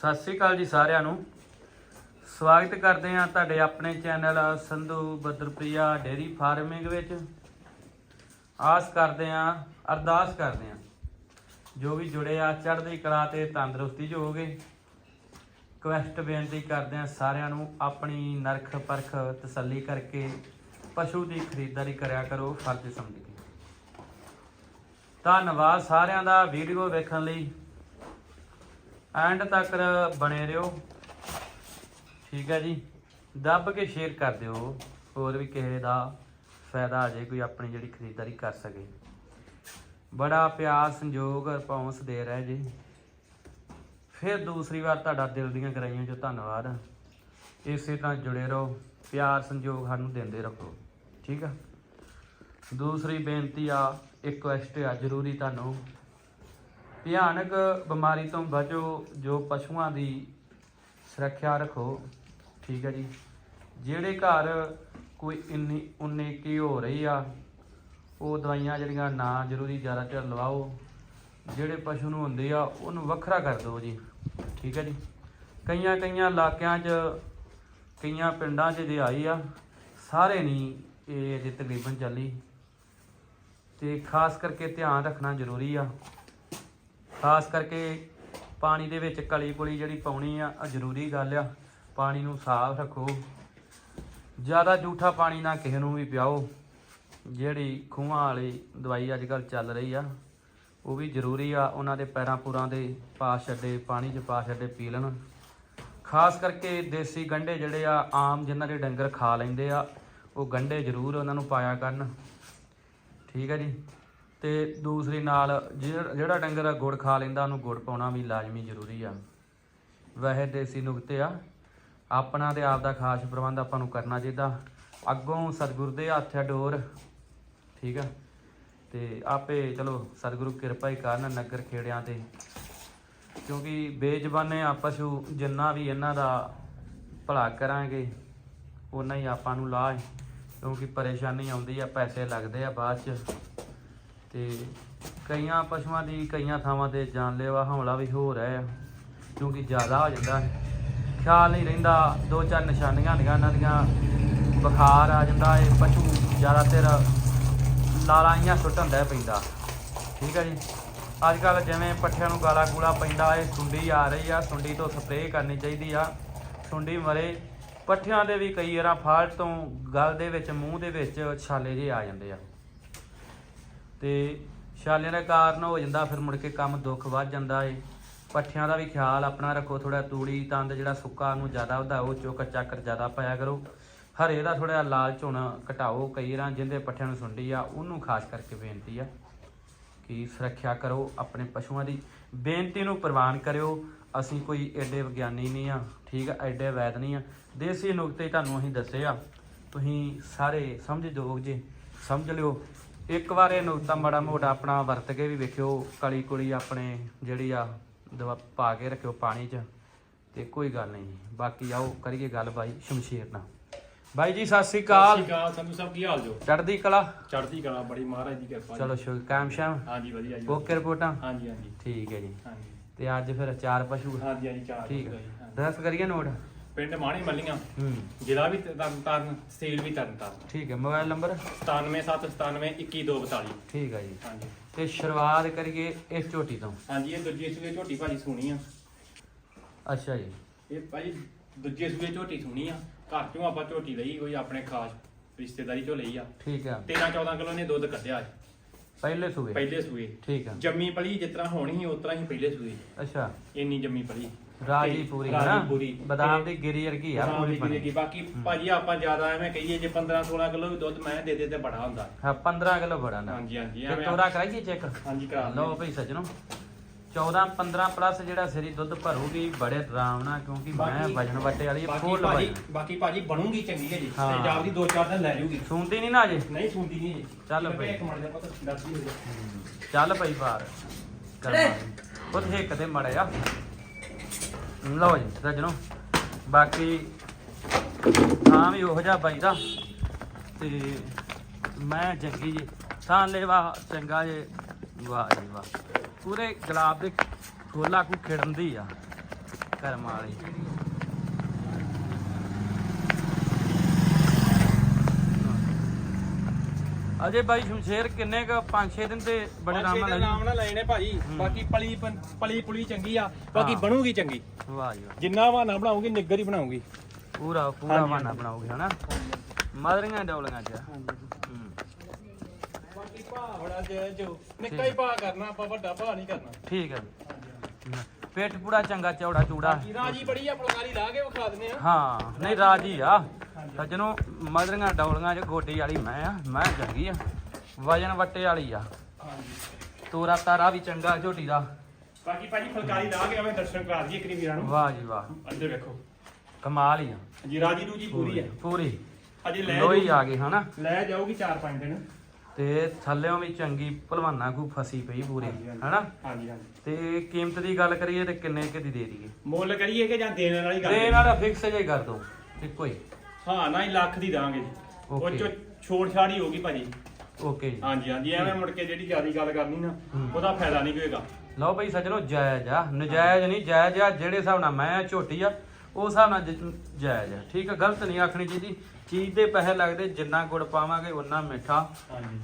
ਸਤਿ ਸ੍ਰੀ ਅਕਾਲ ਜੀ ਸਾਰਿਆਂ ਨੂੰ। ਸਵਾਗਤ ਕਰਦੇ ਹਾਂ ਤੁਹਾਡੇ ਆਪਣੇ channel Sandhu Badarpriya dairy farming ਵਿੱਚ। ਆਸ ਕਰਦੇ ਹਾਂ, ਅਰਦਾਸ ਕਰਦੇ ਹਾਂ, ਜੋ ਵੀ ਜੁੜੇ ਆ, ਚੜ੍ਹਦੀ ਕਲਾ ਤੇ ਤੰਦਰੁਸਤੀ ਚ ਹੋਗੇ ਕੁਐਸਟ ਬੇਨਤੀ ਕਰਦੇ ਹਾਂ ਸਾਰਿਆਂ ਨੂੰ ਆਪਣੀ ਨਰਖ ਪਰਖ ਤਸੱਲੀ ਕਰਕੇ ਪਸ਼ੂ ਦੀ ਖਰੀਦਦਾਰੀ ਕਰਿਆ ਕਰੋ, ਫਰਜ਼ ਸਮਝ ਕੇ। ਧੰਨਵਾਦ ਸਾਰਿਆਂ ਦਾ ਵੀਡੀਓ ਵੇਖਣ ਲਈ। ਐਂਡ ਤੱਕ ਬਣੇ ਰਹੋ। ਠੀਕ ਹੈ ਜੀ। ਦੱਬ ਕੇ ਸ਼ੇਅਰ ਕਰ ਦਿਓ। ਹੋਰ ਵੀ ਕਿਸੇ ਦਾ ਫਾਇਦਾ ਆ ਜਾਏ ਕੋਈ ਆਪਣੀ ਜਿਹੜੀ ਖਰੀਦਦਾਰੀ ਕਰ ਸਕੇ। ਬੜਾ ਪਿਆਰ ਸੰਯੋਗ ਪੌਂਸ ਦੇ ਰਹੇ ਜੀ। ਫਿਰ ਦੂਸਰੀ ਵਾਰ ਤੁਹਾਡਾ ਦਿਲ ਦੀਆਂ ਗਰਾਈਆਂ ਜੋ ਧੰਨਵਾਦ। ਇਸੇ ਤਰ੍ਹਾਂ ਜੁੜੇ ਰਹੋ। ਪਿਆਰ ਸੰਯੋਗ ਸਾਨੂੰ ਦਿੰਦੇ ਰਹੋ ਠੀਕ ਆ। ਦੂਸਰੀ ਬੇਨਤੀ ਆ, ਇੱਕ ਕੁਐਸਟ ਆ, ਜ਼ਰੂਰੀ ਤੁਹਾਨੂੰ। ਭਿਆਨਕ ਬਿਮਾਰੀ ਤੋਂ ਬਚੋ, ਜੋ ਪਸ਼ੂਆਂ ਦੀ ਸੁਰੱਖਿਆ ਰੱਖੋ। ਠੀਕ ਹੈ ਜੀ। ਜਿਹੜੇ ਘਰ ਕੋਈ ਇੰਨੀ ਉਨੇ ਕੀ ਹੋ ਰਹੀ ਆ, ਉਹ ਦਵਾਈਆਂ ਜਿਹੜੀਆਂ ਨਾ ਜ਼ਰੂਰੀ ਜ਼ਿਆਦਾ ਚਿਰ ਲਵਾਓ। ਜਿਹੜੇ ਪਸ਼ੂ ਨੂੰ ਹੁੰਦੇ ਆ, ਉਹਨੂੰ ਵੱਖਰਾ ਕਰ ਦਿਓ ਜੀ। ਠੀਕ ਹੈ ਜੀ। ਕਈਆਂ ਕਈਆਂ ਇਲਾਕਿਆਂ 'ਚ, ਕਈਆਂ ਪਿੰਡਾਂ 'ਚ ਜੇ ਆਈ ਆ, ਸਾਰੇ ਨਹੀਂ ਇਹ ਅਜੇ ਤਕਰੀਬਨ ਚੱਲੀ। ਤੇ ਖਾਸ ਕਰਕੇ ਧਿਆਨ ਰੱਖਣਾ ਜ਼ਰੂਰੀ ਆ। ਖਾਸ ਕਰਕੇ ਪਾਣੀ ਦੇ ਵਿੱਚ ਕਲੀ ਕੁਲੀ ਜਿਹੜੀ ਪਾਉਣੀ ਆ ਆ ਜ਼ਰੂਰੀ ਗੱਲ ਆ। ਪਾਣੀ ਨੂੰ ਸਾਫ਼ ਰੱਖੋ। ਜ਼ਿਆਦਾ ਜੂਠਾ ਪਾਣੀ ਨਾ ਕਿਸੇ ਨੂੰ ਵੀ ਪਿਆਓ। ਜਿਹੜੀ ਖੂਹਾਂ ਵਾਲੀ ਦਵਾਈ ਅੱਜ ਕੱਲ ਚੱਲ ਰਹੀ ਆ, ਉਹ ਵੀ ਜ਼ਰੂਰੀ ਆ। ਉਹਨਾਂ ਦੇ ਪੈਰਾਂ ਪੂਰਾਂ ਦੇ ਪਾ ਛੱਡੇ, ਪਾਣੀ 'ਚ ਪਾ ਛੱਡੇ ਪੀ ਲੈਣ। ਖਾਸ ਕਰਕੇ ਦੇਸੀ ਗੰਢੇ ਜਿਹੜੇ ਆ, ਆਮ ਜਿਨ੍ਹਾਂ ਦੇ ਡੰਗਰ ਖਾ ਲੈਂਦੇ ਆ, ਉਹ ਗੰਢੇ ਜ਼ਰੂਰ ਉਹਨਾਂ ਨੂੰ ਪਾਇਆ ਕਰਨ। ਠੀਕ ਹੈ ਜੀ? ਤੇ ਦੂਸਰੀ ਨਾਲ ਜਿਹੜਾ ਜਿਹੜਾ ਡੰਗਰ ਗੁੜ ਖਾ ਲੈਂਦਾ, ਉਹਨੂੰ ਗੁੜ ਪਾਉਣਾ ਵੀ ਲਾਜ਼ਮੀ ਜ਼ਰੂਰੀ ਆ। ਵੈਸੇ ਦੇਸੀ ਨੁਕਤੇ ਆ। ਆਪਣਾ ਤੇ ਆਪ ਦਾ ਖਾਸ ਪ੍ਰਬੰਧ ਆਪਾਂ ਨੂੰ ਕਰਨਾ ਚਾਹੀਦਾ। ਅੱਗੋਂ ਸਤਿਗੁਰ ਦੇ ਹੱਥ ਆ ਡੋਰ, ਠੀਕ ਆ? ਤੇ ਆਪੇ ਚਲੋ ਸਤਿਗੁਰੂ ਕਿਰਪਾ ਹੀ ਕਰਨ ਨਗਰ ਖੇੜਿਆਂ ਤੇ। ਕਿਉਂਕਿ ਬੇਜ਼ਬਾਨੇ ਆ ਪਸ਼ੂ, ਜਿੰਨਾ ਵੀ ਇਹਨਾਂ ਦਾ ਭਲਾ ਕਰਾਂਗੇ ਉਹਨਾਂ ਹੀ ਆਪਾਂ ਨੂੰ ਲਾਹ ਕਿਉਂਕਿ ਪਰੇਸ਼ਾਨੀ ਆਉਂਦੀ ਆ, ਪੈਸੇ ਲੱਗਦੇ ਆ ਬਾਅਦ ਚ। ਤੇ ਕਈਆਂ ਪਸ਼ੂਆਂ ਦੀ ਕਈਆਂ ਥਾਵਾਂ ਤੇ ਜਾਨਲੇਵਾ ਹਮਲਾ ਵੀ ਹੋ ਰਿਹਾ ਆ ਕਿਉਂਕਿ ਜ਼ਿਆਦਾ ਹੋ ਜਾਂਦਾ ਹੈ। ਖਿਆਲ ਨਹੀਂ ਰਹਿੰਦਾ ਦੋ ਚਾਰ ਨਿਸ਼ਾਨੀਆਂ ਹੁੰਦੀਆਂ, ਇਹਨਾਂ ਦੀਆਂ ਬੁਖਾਰ ਆ ਜਾਂਦਾ ਹੈ, ਪਸ਼ੂ ਜ਼ਿਆਦਾਤਰ ਲਾਲਾਈਆਂ ਸੁੱਟਣ ਦਾ ਪੈਂਦਾ। ਠੀਕ ਹੈ ਜੀ। ਅੱਜ ਕੱਲ ਜਿਵੇਂ ਪੱਠਿਆਂ ਨੂੰ ਗਾਲਾ ਗੂਲਾ ਪੈਂਦਾ ਏ ਸੁੰਡੀ ਆ ਰਹੀ ਆ, ਸੁੰਡੀ ਤੋਂ ਸਪਰੇਅ ਕਰਨੀ ਚਾਹੀਦੀ ਆ। ਸੁੰਡੀ ਮਰੇ, ਪੱਠਿਆਂ ਦੇ ਵੀ ਕਈ ਵਾਰਾਂ ਫਾਲਟ ਤੋਂ ਗਲ ਦੇ ਵਿੱਚ, ਮੂੰਹ ਦੇ ਵਿੱਚ ਛਾਲੇ ਜਿਹੇ ਆ ਜਾਂਦੇ ਆ। ਤੇ ਛਾਲਿਆਂ ਦਾ ਕਾਰਨ ਹੋ ਜਾਂਦਾ, ਫਿਰ ਮੁੜ ਕੇ ਕੰਮ ਦੁੱਖ ਵੱਧ ਜਾਂਦਾ ਏ। ਪੱਠਿਆਂ ਦਾ ਵੀ ਖਿਆਲ ਆਪਣਾ ਰੱਖੋ ਥੋੜਾ ਤੂੜੀ, ਤੰਦ ਜਿਹੜਾ ਸੁੱਕਾ ਨੂੰ ਜ਼ਿਆਦਾ ਵਧਾਓ, ਚੋਕਰ ਚਾਕਰ ਜ਼ਿਆਦਾ ਪਾਇਆ ਕਰੋ। ਹਰੇ ਦਾ ਥੋੜਾ ਲਾਲ ਹੋਣਾ ਘਟਾਓ ਕਈ ਰਾਂ ਜਿੰਦੇ ਪੱਠਿਆਂ ਨੂੰ ਸੁੰਡੀ ਆ, ਉਹਨੂੰ ਖਾਸ ਕਰਕੇ ਬੇਨਤੀ ਆ ਕਿ ਸੁਰੱਖਿਆ ਕਰੋ ਆਪਣੇ ਪਸ਼ੂਆਂ ਦੀ। ਬੇਨਤੀ ਨੂੰ ਪ੍ਰਵਾਨ ਕਰਿਓ, ਅਸੀਂ ਕੋਈ ਐਡੇ ਵਿਗਿਆਨੀ ਨਹੀਂ ਆ, ਠੀਕ ਆ, ਐਡੇ ਵੈਦ ਨਹੀਂ ਆ। ਦੇਸੀ ਨੁਕਤੇ ਤੁਹਾਨੂੰ ਅਸੀਂ ਦੱਸੇ ਆ। ਤੁਸੀਂ ਸਾਰੇ ਸਮਝਯੋਗ ਜੇ, ਸਮਝ ਲਿਓ। ਇੱਕ ਵਾਰ ਇਹ ਨੁਕਤਾ ਮਾੜਾ ਮੋਟਾ ਆਪਣਾ ਵਰਤ ਕੇ ਵੀ ਵੇਖਿਓ ਕਲੀ ਕੁਲੀ ਆਪਣੇ ਜਿਹੜੀ ਆ ਦਵਾ ਪਾ ਕੇ ਰੱਖਿਓ ਪਾਣੀ 'ਚ ਤੇ ਕੋਈ ਗੱਲ ਨਹੀਂ ਬਾਕੀ ਆਓ ਕਰੀਏ ਗੱਲ ਬਾਈ ਸ਼ਮਸ਼ੀਰ ਨਾਲ। ਬਾਈ ਜੀ ਸਤਿ ਸ੍ਰੀ ਸਤਿ ਅਕਾਲ ਸ਼੍ਰੀ ਅਕਾਲ ਸੰਧੂ ਸਾਹਿਬ ਕੀ ਹਾਲ ਜੋ? ਚੜ੍ਹਦੀ ਕਲਾ? ਚੜ੍ਹਦੀ ਕਲਾ ਬੜੀ ਮਹਾਰਾਜ ਦੀ ਕਿਰਪਾ। ਚਲੋ ਸ਼ੁਭ ਕਾਮ ਸ਼ਾਮ। ਹਾਂਜੀ ਵਧੀਆ ਜੀ ਓਕੇ ਰਿਪੋਰਟਾਂ? ਹਾਂਜੀ ਹਾਂਜੀ। ਠੀਕ ਹੈ ਜੀ। ਹਾਂਜੀ। ਤੇ ਅੱਜ ਫਿਰ ਚਾਰ ਪਸ਼ੂ? ਹਾਂਜੀ ਹਾਂਜੀ ਚਾਰ ਠੀਕ ਹੋ। ਦੱਸ ਕਰੀਏ ਨੋਟ? ਪਿੰਡ ਮਾਣੀ ਮੱਲੀਆਂ। ਹੂੰ। ਜ਼ਿਲ੍ਹਾ ਵੀ ਤਰਨ ਤਾਰਨ ਤਹਿਸੀਲ ਵੀ ਤਰਨ ਤਾਰਨ। ਠੀਕ ਹੈ ਮੋਬਾਈਲ ਨੰਬਰ? 9779921242 ਠੀਕ ਹੈ ਜੀ। ਹਾਂਜੀ। ਤੇ ਸ਼ੁਰੂਆਤ ਕਰੀਏ ਇਸ ਝੋਟੀ ਤੋਂ। ਹਾਂਜੀ ਇਹ ਦੂਜੇ ਸੂਏ ਝੋਟੀ ਭਾਜੀ ਸੁਣੀ ਆ। ਅੱਛਾ ਜੀ। ਇਹ ਭਾਜੀ ਦੂਜੇ ਸੂਏ ਝੋਟੀ ਸੁਣੀ ਆ। ਘਰ ਚੋਂ ਆਪਾਂ ਝੋਟੀ ਲਈ ਕੋਈ ਆਪਣੇ ਖਾਸ ਰਿਸ਼ਤੇਦਾਰੀ ਚੋਂ ਲਈ ਆ। ਠੀਕ ਹੈ 13 14 ਕਿਲੋ ਨੇ ਦੁੱਧ ਕੱਢਿਆ ਪਹਿਲੇ ਸੂਏ? ਪਹਿਲੇ ਸੂਏ। ਠੀਕ ਹੈ ਜੰਮੀ ਪਲੀ ਜਿਸ ਤਰ੍ਹਾਂ ਹੋਣੀ ਸੀ ਉਸ ਤਰ੍ਹਾਂ ਹੀ ਪਹਿਲੇ ਸੂਏ। ਅੱਛਾ। ਇੰਨੀ ਜੰਮੀ ਪਲੀ। ਰਾਜੀ ਪੂਰੀ ਰਾਜੀ ਹੈ। ਪੂਰੀ। ਬਦਾਮ ਦੀ ਗਿਰੀ ਵਰਗੀ ਆ ਪੂਰੀ ਬਣੀ। ਕੀ ਬਾਕੀ ਭਾਜੀ ਆਪਾਂ ਜ਼ਿਆਦਾ ਐਵੇਂ ਕਹੀਏ ਜੇ 15 16 ਕਿਲੋ ਵੀ ਦੁੱਧ ਮੈਂ ਦੇ ਦੇ ਤੇ ਬੜਾ ਹੁੰਦਾ। ਹਾਂ 15 ਕਿਲੋ ਬੜਾ ਨਾ ਹਾਂਜੀ ਹਾਂਜੀ ਤੇ ਐਵੇਂ ਤੋਰਾ ਕਰਾਈਏ ਚੈੱਕ? ਹਾਂਜੀ ਕਰਾ ਲਓ ਭਈ ਸੱਜਣੋ। 14 15 ਪਲੱਸ ਜਿਹੜਾ ਸਰੀ ਦੁੱਧ ਭਰੂਗੀ ਬੜੇ ਆਰਾਮ ਨਾਲ ਕਿਉਂਕਿ ਮੈਂ ਬਾਕੀ- ਵਜਨ ਵੱਟੇ ਵਾਲੀ ਬਾਕੀ ਫੁੱਲ ਭਾਜੀ ਵਜਨ। ਬਾਕੀ ਭਾਜੀ ਬਣੂਗੀ ਚੰਗੀ ਹੈ ਜੀ। ਹਾਂ। ਤੇ ਜਾਬ ਦੀ ਦੋ ਚਾਰ ਦਿਨ ਲੈ ਜੂਗੀ। ਸੁਣਦੀ ਨਹੀਂ ਨਾ ਅਜੇ? ਨਹੀਂ ਸੁਣਦੀ ਨਹੀਂ ਜੀ। ਚੱਲ ਭਾਈ। ਇੱਕ ਮਿੰਟ ਦੇ ਪੁੱਤ ਦੱਸਦੀ ਹੋ ਜਾ ਚੱਲ ਪਈ ਬਾਹਰ। ਉਹ ਹਿੱਕ ਤੇ ਮੜਿਆ। ਲਓ ਜੀ ਸੱਜਣੋ ਬਾਕੀ ਥਾਂ ਵੀ ਉਹ ਜਿਹਾ ਬਾਈ ਦਾ। ਤੇ ਮੈਂ ਜੱਗੀ ਜੀ, ਥਾਂ ਲੈਵਾ ਚੰਗਾ ਜੇ। ਵਾਹ ਜੀ ਵਾਹ। ਪੂਰੇ ਗੁਲਾਬ ਦੇ ਫੁੱਲਾਂ ਕੋ ਖਿੜਨ ਦੀ ਆ, ਕਰਮ ਵਾਲੀ। ਅਜੇ ਬਾਈ ਸ਼ਮਸ਼ੇਰ ਕਿੰਨੇ ਕ 5-6 ਦਿਨ ਤੇ ਬੜੇ ਆਰਾਮ ਨਾਲ ਨਾਮ ਲੈ ਨਾਲ ਲੈਣੇ ਭਾਜੀ। ਬਾਕੀ ਪਲੀ ਪਲੀ ਪੁਲੀ ਚੰਗੀ ਆ ਬਾਕੀ। ਬਣੂਗੀ ਚੰਗੀ। ਵਾਹ ਜੀ। ਜਿੰਨਾ ਬਹਾਨਾ ਬਣਾਉਂਗੀ ਨਿੱਗਰ ਹੀ ਬਣਾਉਂਗੀ। ਪੂਰਾ ਪੂਰਾ ਹਾਂਜੀ। ਬਾਨਾ ਬਣਾਓਗੇ ਹਨਾ? ਮਦਰੀਆਂ ਡੋਲੀਆਂ ਚ। ਬਾਕੀ ਭਾਅ ਬੜਾ ਜੇ ਜੋ ਨਿੱਕਾ ਹੀ ਭਾਅ ਕਰਨਾ ਆਪਾਂ ਵੱਡਾ ਭਾਅ ਨਹੀਂ ਕਰਨਾ। ਠੀਕ ਹੈ। ਪੇਟ ਪੂਰਾ ਚੰਗਾ ਚੌੜਾ ਚੂੜਾ। ਰਾਜੀ ਬੜੀ ਆ ਫੁਲਕਾਰੀ ਲਾ ਕੇ ਵਿਖਾ ਦਿੰਦੇ ਆ। ਹਾਂ ਨਹੀਂ ਰਾਜੀ ਆ। ਸੱਜਣੋ ਮਦਰੀਆਂ ਡੋਲੀਆਂ ਚ ਗੋਡੀ ਵਾਲੀ ਮੈਂ ਆ ਮੈਂ ਚੰਗੀ ਆ ਵਜਨ ਵੱਟੇ ਵਾਲੀ ਆ। ਹਾਂਜੀ। ਤੋਰਾ ਤਾਰਾ ਵੀ ਚੰਗਾ ਝੋਟੀ ਦਾ। ਬਾਕੀ ਭਾਜੀ ਫੁਲਕਾਰੀ ਲਾ ਕੇ ਆਵੇਂ ਦਰਸ਼ਨ ਕਰਾ ਦਈਏ ਕਰੀ ਵੀਰਾਂ ਨੂੰ। ਵਾਹ ਜੀ ਵਾਹ। ਅੰਦਰ ਵੇਖੋ। ਕਮਾਲ ਹੀ ਆ। ਜੀ ਰਾਜੀ ਰੂਜੀ ਪੂਰੀ ਹੈ ਪੂਰੀ। ਅਜੇ ਲੈ ਲੋਈ ਆ ਗਈ ਹਨਾ? ਲੈ ਜਾਊਗੀ 4-5 ਦਿਨ। ਤੇ ਥੱਲਿਓਂ ਵੀ ਚੰਗੀ ਭਲਵਾਨਾ ਕੋ ਫਸੀ ਪਈ ਪੂਰੀ। ਹਨਾ? ਹਾਂਜੀ ਹਾਂਜੀ। ਤੇ ਕੀਮਤ ਦੀ ਗੱਲ ਕਰੀਏ ਤੇ ਕਿੰਨੇ ਕੁ ਦੀ ਦੇ ਦਈਏ? ਮੁੱਲ ਕਰੀਏ ਕਿ ਜਾਂ ਦੇਣ ਵਾਲੀ ਗੱਲ ਦੇ ਨਾਲ ਫਿਕਸ ਜੇ ਕਰ ਦੋ ਇੱਕੋ ਹੀ। ਹਾਂ ਨਾ ਹੀ ਲੱਖ ਦੀ ਦਾਂਗੇ ਜੀ। ਉਹ. ਚੋ ਛੋੜ ਛਾੜ ਹੀ ਹੋਗੀ ਭਾਜੀ। ਓਕੇ ਜੀ। ਹਾਂਜੀ ਹਾਂਜੀ ਐਵੇਂ ਮੁੜ ਕੇ ਜਿਹੜੀ ਜਿਆਦੀ ਗੱਲ ਕਰਨੀ ਨਾ। ਉਹਦਾ ਫਾਇਦਾ ਨਹੀਂ ਹੋਏਗਾ ਲਓ ਬਈ ਸੱਜਣੋ ਜਾਇਜ਼ ਆ। ਨਜਾਇਜ਼ ਨਹੀਂ ਜਾਇਜ਼ ਆ ਜਿਹੜੇ ਹਿਸਾਬ ਨਾਲ ਮੈਂ ਝੋਟੀ ਆ ਉਹ ਹਿਸਾਬ ਨਾਲ ਜਾਇਜ਼ ਆ। ਠੀਕ ਆ ਗਲਤ ਨਹੀਂ ਆਖਣੀ ਚਾਹੀਦੀ। ਚੀਜ਼ ਦੇ ਪੈਸੇ ਲੱਗਦੇ ਜਿੰਨਾ ਗੁੜ ਪਾਵਾਂਗੇ ਉਨਾ ਮਿੱਠਾ।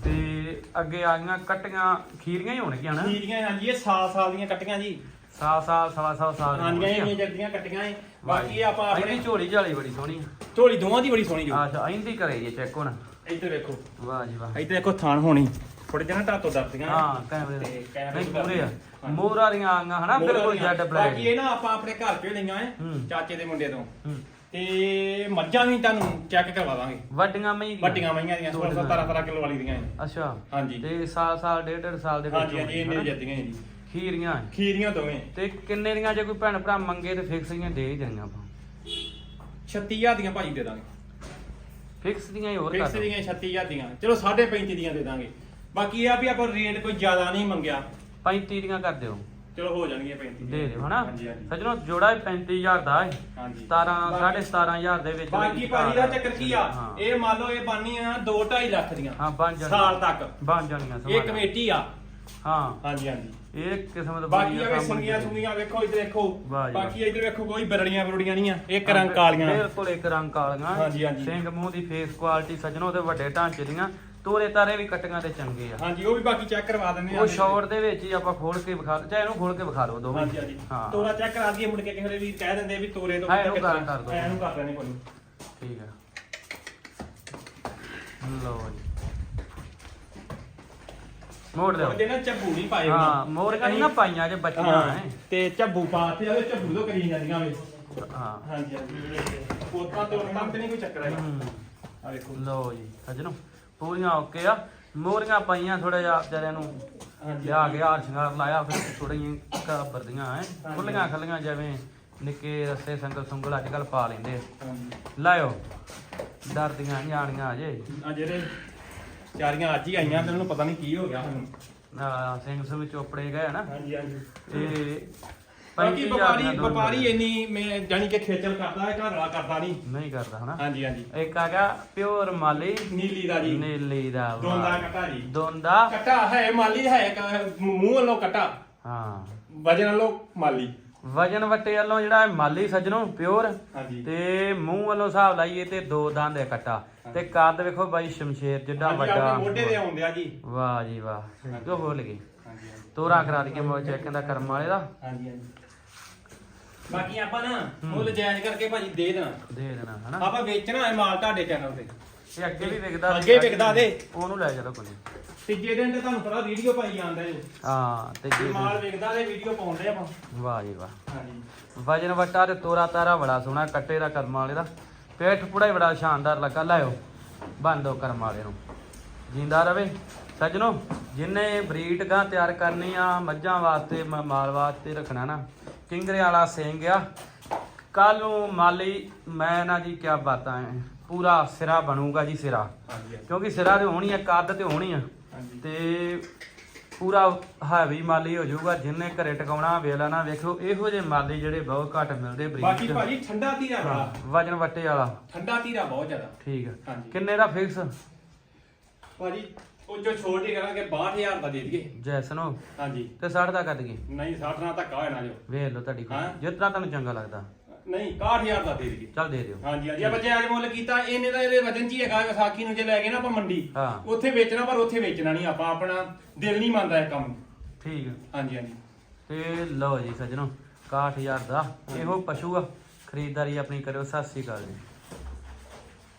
ਤੇ ਅੱਗੇ ਆ ਗਈਆਂ ਕੱਟੀਆਂ ਖੀਰੀਆਂ ਹੀ ਹੋਣਗੀਆਂ ਨਾ ਖੀਰੀਆਂ ਹਾਂਜੀ ਇਹ ਸਾਲ ਸਾਲ ਦੀਆਂ ਕੱਟੀਆਂ ਜੀ। ਸਾਲ ਸਾਲ ਸਵਾ ਸਵਾ ਸਾਲ ਦੀਆਂ ਹਾਂਜੀ ਹੋਣਗੀਆਂ। ਇਹ ਜਲਦੀਆਂ ਕੱਟੀਆਂ ਏ। ਬਾਕੀ ਇਹ ਆਪਾਂ ਆਪਣੇ ਇਹਦੀ ਝੋਲੀ ਝਾਲੀ ਬੜੀ ਸੋਹਣੀ ਢੋਲੀ ਦੋਵਾਂ ਦੀ ਬੜੀ ਸੋਹਣੀ ਜੋ। ਆ ਅੱਛਾ ਇਹਦੀ ਕਰੇ ਜੀ ਚੈੱਕ ਹੁਣ। ਇੱਧਰ ਵੇਖੋ। ਵਾਹ ਜੀ ਵਾਹ। ਇੱਧਰ ਦੇਖੋ ਥਾਣ ਹੋਣੀ। ਥੋੜੇ ਜਿਹਾ ਢਾਤੋ ਦਰਦੀਆਂ ਹਾਂ ਕੈਮਰੇ ਤੇ ਦੇ। ਕੈਮਰੇ ਨਹੀਂ ਪੂਰੇ ਆ। ਵਾਲੀਆਂ ਆਂਗਾ ਹਨਾ ਬਿਲਕੁਲ ਜੈਡ ਬਾਕੀ ਬਲੈਕ ਇਹ ਨਾ ਆਪਾਂ ਆਪਣੇ ਘਰ ਚੋਂ ਲਈਆਂ ਏ। ਚਾਚੇ ਦੇ ਮੁੰਡੇ ਤੋਂ। ਤੇ ਮੱਝਾਂ ਵੀ ਤੁਹਾਨੂੰ ਚੈੱਕ ਕਰਵਾ ਦਾਂਗੇ। ਵੱਡੀਆਂ ਮਈ ਵੱਡੀਆਂ ਮਈਆਂ ਦੀਆਂ 16 17 17 ਕਿਲੋ ਵਾਲੀ ਦੀਆਂ ਅੱਛਾ। ਹਾਂਜੀ। ਤੇ ਸਾਲ ਸਾਲ ਡੇਢ ਡੇਢ ਸਾਲ ਦੇ ਹਾਂਜੀ ਹਾਂਜੀ ਇਹਨੇ ਹਨਾ? ਜੱਦੀਆਂ ਜੀ। ਖੀਰੀਆਂ ਖੀਰੀਆਂ ਦੋਵੇਂ। ਤੇ ਕਿੰਨੇ ਦੀਆਂ ਜੇ ਕੋਈ ਭੈਣ ਭਰਾ ਮੰਗੇ ਤੇ ਫਿਕਸ ਦੀਆਂ ਦੇ ਹੀ ਦੇਣੀਆਂ ਆਪਾਂ। 36000 ਦੀਆਂ ਭਾਜੀ ਦੇ ਦਾਂਗੇ। ਫਿਕਸ ਦੀਆਂ ਹੀ ਹੋਰ ਕਰ ਫਿਕਸ ਦਿਓ। ਦੀਆਂ 36000 ਦੀਆਂ। ਚਲੋ 35 ਦੀਆਂ ਦੇ ਦਾਂਗੇ। ਬਾਕੀ ਇਹ ਆ ਵੀ ਆਪਾਂ ਰੇਟ ਕੋਈ ਜ਼ਿਆਦਾ ਨਹੀਂ ਮੰਗਿਆ। 35 ਦੀਆਂ ਕਰ ਦਿਓ। ਚਲੋ ਹੋ ਜਾਣਗੀਆਂ 35 ਦੇ ਦਿਓ ਹਨਾ? ਹਾਂਜੀ ਹਾਂਜੀ। ਸੱਜਣੋ ਜੋੜਾ ਹੀ 35000 ਦਾ ਹੈ ਹਾਂਜੀ। 17 ਬਾਕੀ- 17500 ਦੇ ਵਿੱਚ ਬਾਕੀ ਭਾਜੀ ਦਾ ਚੱਕਰ ਕੀ ਆ? ਹਾਂ। ਇਹ ਮੰਨ ਲਓ ਇਹ ਬਾਨੀ ਆ 2 2.5 ਲੱਖ ਦੀਆਂ। ਹਾਂ ਬਣ ਜਾਣੀਆਂ ਸਾਲ ਤੱਕ। ਬਣ ਜਾਣੀਆਂ ਇਹ। ਕਮੇਟੀ ਆ। ਹਾਂ। ਹਾਂਜੀ ਹਾਂਜੀ। ਇਹ ਕਿਸਮ ਦਾ ਬਾਕੀ ਵਧੀਆ ਕੰਮ ਸੰਗੀਆਂ ਕਰਦੇ। ਸੁੰਗੀਆਂ ਵੇਖੋ ਇੱਧਰ ਦੇਖੋ ਵਾਹ ਜੀ ਵਾਹ। ਬਾਕੀ ਇੱਧਰ ਵੇਖੋ ਕੋਈ ਬਰੜੀਆਂ ਬਰੜੀਆਂ ਨਹੀਂ ਆ ਇੱਕ ਰੰਗ ਕਾਲੀਆਂ। ਬਿਲਕੁਲ ਇੱਕ ਰੰਗ ਕਾਲੀਆਂ। ਹਾਂਜੀ, ਹਾਂਜੀ। ਸਿੰਘ ਮੂੰਹ ਦੀ ਫੇਸ ਕੁਆਲਿਟੀ ਸੱਜਣੋ ਤੇ ਵੱਡੇ ਢਾਂਚੇ ਦੀਆਂ। ਤੋਰੇ ਤਾਰੇ ਵੀ ਕਟੀਆਂ ਤੇ ਚੰਗੇ ਆ। ਹਾਂਜੀ ਉਹ ਵੀ ਬਾਕੀ ਚੈੱਕ ਕਰਵਾ ਦਿੰਦੇ ਆ। ਉਹ ਸ਼ਾਰਟ ਦੇ ਵਿੱਚ ਹੀ ਆਪਾਂ ਖੋਲ ਕੇ ਵਿਖਾ ਚਾਹੇ ਇਹਨੂੰ ਖੋਲ ਕੇ ਵਿਖਾ ਲਓ ਦੋਵੇਂ। ਹਾਂਜੀ ਹਾਂਜੀ। ਹਾਂ। ਤੋਰਾ ਚੈੱਕ ਕਰਾ ਦਈਏ ਮੁੜ ਕੇ ਕਿਸੇ ਵੇਲੇ ਵੀ ਕਹਿ ਦਿੰਦੇ ਵੀ ਤੋਰੇ ਤੋਂ ਹਾਂ, ਇਹਨੂੰ ਕਰ- ਕਰ ਦਿਓ। ਕਰ ਲੈਣੇ ਕੋਈ। ਠੀਕ ਆ। ਲਓ ਜੀ। ਮੋੜ ਲਿਓ ਉਹਦੇ ਨਾਲ ਝੱਬੂ ਨਹੀਂ ਪਾਏ ਹਾਂ ਮੋਰ ਕਹੀਂ ਨਾ ਪਾਈਆਂ ਜੇ ਬੱਚੀਆਂ ਹਾਂ ਐ ਤੇ ਝੱਬੂ ਪਾ ਤੇ ਉਹਦੇ ਝੱਬੂ ਤੋਂ ਕਰੀ ਜਾਂਦੀਆਂ ਵੇ। ਹਾਂ। ਹਾਂਜੀ ਹਾਂਜੀ ਪੋਤਾਂ ਤੋਂ ਕੰਮ ਤੇ ਨਹੀਂ ਕੋਈ ਚੱਕਰ ਹੈਗਾ। ਹੂੰ। ਆ ਵੇਖੋ। ਲਓ ਜੀ ਸੱਜਣੋ ਪੂਰੀਆਂ ਓਕੇ ਆ। ਮੋਰੀਆਂ ਪਾਈਆਂ ਥੋੜਾ ਜਿਹਾ ਵਿਚਾਰਿਆਂ ਨੂੰ। ਹਾਂਜੀ। ਲਿਆ ਕੇ ਹਾਰ ਸ਼ਿੰਗਾਰ ਲਾਇਆ ਫਿਰ ਥੋੜੀਆਂ ਕਾਬਰਦੀਆਂ ਐ। ਖੁੱਲੀਆਂ ਖੱਲੀਆਂ ਜਿਵੇਂ ਨਿੱਕੇ ਰਸੇ ਸੰਗਲ ਸੰਗਲ ਅੱਜ ਕੱਲ ਪਾ ਲੈਂਦੇ ਆ। ਹਾਂਜੀ। ਲਾਇਓ। ਡਰਦੀਆਂ ਜਾਣੀਆਂ ਅਜੇ। ਆ ਜਿਹੜੇ ਚਾਰੀਆਂ ਅੱਜ ਹੀ ਆਈਆਂ ਤੇ ਉਹਨੂੰ ਪਤਾ ਨਹੀਂ ਕੀ ਹੋ ਗਿਆ ਸਾਨੂੰ। ਆ ਸਿੰਘ ਸੁ ਵਿੱਚ ਚੋਪੜੇ ਗਏ ਨਾ। ਹਾਂਜੀ ਹਾਂਜੀ। ਤੇ ਬਾਕੀ 35,000 ਵਪਾਰੀ ਵਪਾਰੀ ਇੰਨੀ ਮੈਂ ਜਾਨੀ ਕਿ ਖੇਚਲ ਕਰਦਾ ਹੈ ਘਰ ਵਾਲਾ ਕਰਦਾ ਨਹੀਂ। ਨਹੀਂ ਕਰਦਾ ਹਨਾ? ਹਾਂਜੀ ਹਾਂਜੀ। ਇੱਕ ਆ ਗਿਆ ਪਿਓਰ ਮਾਲੀ। ਨੀਲੀ ਦਾ ਜੀ। ਨੀਲੀ ਦਾ। ਦੋਂਦਾ ਕਟਾ ਜੀ। ਦੋਂਦਾ। ਕਟਾ ਹੈ ਮਾਲੀ ਹੈ ਮੂੰਹ ਵੱਲੋਂ ਕਟਾ। ਹਾਂ। ਵਜਨ ਵੱਲੋਂ ਮਾਲੀ। ਵਜਨ ਵੱਟੇ ਵੱਲੋਂ ਜਿਹੜਾ ਇਹ ਮਾਲੀ ਸੱਜਣੋ ਪਿਓਰ ਹਾਂਜੀ। ਤੇ ਮੂੰਹ ਵੱਲੋਂ ਹਿਸਾਬ ਲਾਈਏ ਤੇ ਦੋ ਦੰਦ ਹੈ ਕੱਟਾ। ਤੇ ਕੱਦ ਵੇਖੋ ਬਾਈ ਸ਼ਮਸ਼ੇਰ ਜਿੱਡਾ ਹਾਂਜੀ, ਵੱਡਾ। ਆਪਣੇ ਮੋਢੇ ਤੇ ਆਉਂਦੇ ਆ ਜੀ। ਵਾਹ ਜੀ ਵਾਹ ਕਿਉਂ ਬੋਲ ਗਈ। ਹਾਂਜੀ ਹਾਂਜੀ। ਤੋਰਾ ਕਰਾ ਦਈਏ ਮੋ ਚੈੱਕ ਦਾ ਕਰਮ ਵਾਲੇ ਦਾ। ਹਾਂਜੀ ਹਾਂਜੀ। ਬਾਕੀ ਆਪਾਂ ਨਾ ਮੁੱਲ ਜਾਇਜ਼ ਕਰਕੇ ਭਾਜੀ ਦੇ ਦੇਣਾ। ਦੇ ਦੇਣਾ ਹਨਾ। ਆਪਾਂ ਵੇਚਣਾ ਹੈ ਮਾਲ ਤੁਹਾਡੇ ਚੈਨਲ ਤੇ। ਇਹ ਅੱਗੇ ਵੀ ਵਿਕਦਾ ਅੱਗੇ ਵਿਕਦਾ ਦੇ। ਉਹਨੂੰ ਲੈ ਚਲੋ ਕੋਈ ਤੀਜੇ ਦਿਨ ਤੇ ਤੁਹਾਨੂੰ ਪਤਾ ਵੀਡੀਓ ਪਾਈ ਜਾਂਦਾ ਜੀ ਹਾਂ ਤੇ ਜੇ ਜੀ ਮਾਲ ਵਿਕਦਾ ਤੇ ਵੀਡੀਓ ਪਾਉਂਦੇ ਆਪਾਂ। ਵਾਹ ਜੀ ਵਾਹ। ਹਾਂਜੀ। ਵਜਨ ਵਟਾ ਤੇ ਤੋਰਾ ਤਾਰਾ ਬੜਾ ਸੋਹਣਾ ਕੱਟੇ ਦਾ ਕਰਮ ਵਾਲੇ ਦਾ। ਪੇਟ ਪੁੜਾ ਹੀ ਬੜਾ ਸ਼ਾਨਦਾਰ ਲੱਗਾ ਲਾਇਓ। ਬੰਦੋ ਕਰਮ ਵਾਲੇ ਨੂੰ। ਜਿੰਦਾ ਰਵੇ। ਸੱਜਣੋ ਜਿੰਨੇ ਬਰੀਡ ਗਾਂ ਤਿਆਰ ਕਰਨੀ ਆ ਮੱਝਾਂ ਵਾਸਤੇ ਮ- ਮਾਲ ਵਾਸਤੇ ਰੱਖਣਾ ਨਾ। ਕਿੰਗਰੇ ਵਾਲਾ ਸਿੰਘ ਆ। ਕੱਲ ਨੂੰ ਮਾਲੀ ਮੈਂ ਨਾ ਜੀ ਕਿਆ ਬਾਤਾਂ ਐ। ਪੂਰਾ ਸਿਰਾ ਬਣੂਗਾ ਜੀ ਸਿਰਾ। ਹਾਂਜੀ ਕਿਉਂਕਿ ਸਿਰਾ ਤੇ ਹੋਣੀ ਆ ਕੱਦ ਤੇ ਹੋਣੀ ਆ। ਹਾਂਜੀ। ਤੇ ਪੂਰਾ ਹੈਵੀ ਮਾਲੀ ਹੋ ਜਾਊਗਾ ਜਿੰਨੇ ਘਰੇ ਟਿਕਾਉਣਾ ਵੇਲਾ ਨਾ ਵੇਖੋ ਇਹੋ ਜਿਹੇ ਮਾਲੀ ਜਿਹੜੇ ਬਹੁਤ ਘੱਟ ਮਿਲਦੇ ਬਾਕੀ ਬਰੀਡ ਭਾਜੀ ਠੰਡਾ ਧੀਰਾ ਬੜਾ। ਵਜਨ ਵੱਟੇ ਵਾਲਾ। ਠੰਡਾ ਧੀਰਾ ਬਹੁਤ ਜ਼ਿਆਦਾ। ਠੀਕ ਆ। ਹਾਂਜੀ। ਕਿੰਨੇ ਦਾ ਫਿਕਸ ਭਾਜੀ ਉਹ ਜੋ ਛੋਟੀ ਕਰਾਂਗੇ 62000 ਦਾ ਦੇ ਦਈਏ। ਜੈਸਨੋ ਹਾਂਜੀ। ਤੇ 60 ਦਾ ਕਰ ਦਈਏ ਨਹੀਂ 60 ਨਾਲ ਧੱਕਾ ਹੋਣਾ ਜੋ। ਵੇਖ ਲਓ ਤੁਹਾਡੀ ਹਾਂ। ਕੋਈ ਜਿਸ ਤਰ੍ਹਾਂ ਤੁਹਾਨੂੰ ਚੰਗਾ ਲੱਗਦਾ। ਨਹੀਂ 61000 ਦਾ ਦੇ ਦਈਏ। ਚੱਲ ਦੇ ਦਿਓ। ਹਾਂਜੀ ਹਾਂਜੀ। ਆਪਾਂ ਜਾਇਜ਼ ਮੁੱਲ ਕੀਤਾ ਇਹਨੇ ਦਾ ਇਹਦੇ ਵਜਨ 'ਚ ਹੀ ਹੈਗਾ ਵਿਸਾਖੀ ਨੂੰ ਜੇ ਲੈ ਗਏ ਨਾ ਆਪਾਂ ਮੰਡੀ ਹਾਂ। ਉੱਥੇ ਵੇਚਣਾ ਪਰ ਉੱਥੇ ਵੇਚਣਾ ਨਹੀਂ ਆਪਾਂ ਆਪਣਾ ਦਿਲ ਨਹੀਂ ਮੰਨਦਾ ਇਹ ਕੰਮ। ਠੀਕ ਹੈ ਹਾਂਜੀ ਹਾਂਜੀ। ਤੇ ਲਓ ਜੀ ਸੱਜਣੋ 61000 ਦਾ ਇਹੋ ਪਸ਼ੂ ਆ ਖਰੀਦਦਾਰੀ ਆਪਣੀ ਕਰਿਓ ਸਤਿ ਸ੍ਰੀ ਅਕਾਲ ਜੀ।